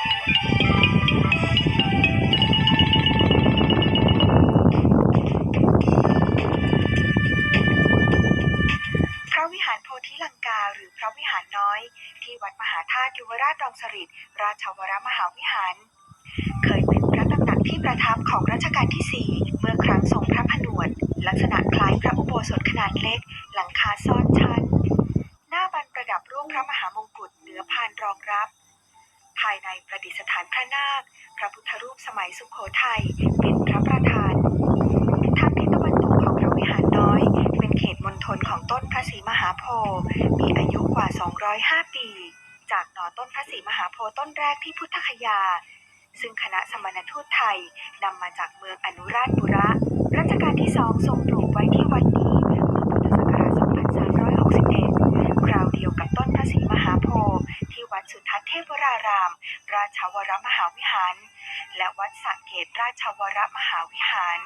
พระวิหารโพธิลังกาหรือพระวิหารน้อย ที่วัดมหาธาตุยุวราชดองสริตราชวรมหาวิหาร เคยเป็นพระตำหนักที่ประทับของรัชกาลที่4เมื่อครั้งทรงพระผนวด ลักษณะคล้ายพระอุโบสถขนาดเล็ก หลังคาซ้อนชั้น หน้าบันประดับรูปพระมหามงกุฎเหนือพานรองรับายในประดิษฐานพระนาค พระพุทธรูปสมัยสุขโขทัยเป็นพระประธาน ทางทิศตะวันตกของพระวิหารน้อย เป็นเขตมณฑลของต้นพระศรีมหาโพธิ์มีอายุกว่า 205 ปี จากหน่อต้นพระศรีมหาโพธิ์ต้นแรกที่พุทธคยา ซึ่งคณะสมณทูตไทยนำมาจากเมืองอนุราชบุระรัชกาลที่สองทรงปลูกไว้ที่วัดนี้เมื่อพุทธศักราช 2361 คราวเดียวกับต้นพระศรีมหาโพธิ์ที่ วัดสุทัศน์เทพวราราม ราชวรมหาวิหาร และวัดสระเกตราชวรมหาวิหาร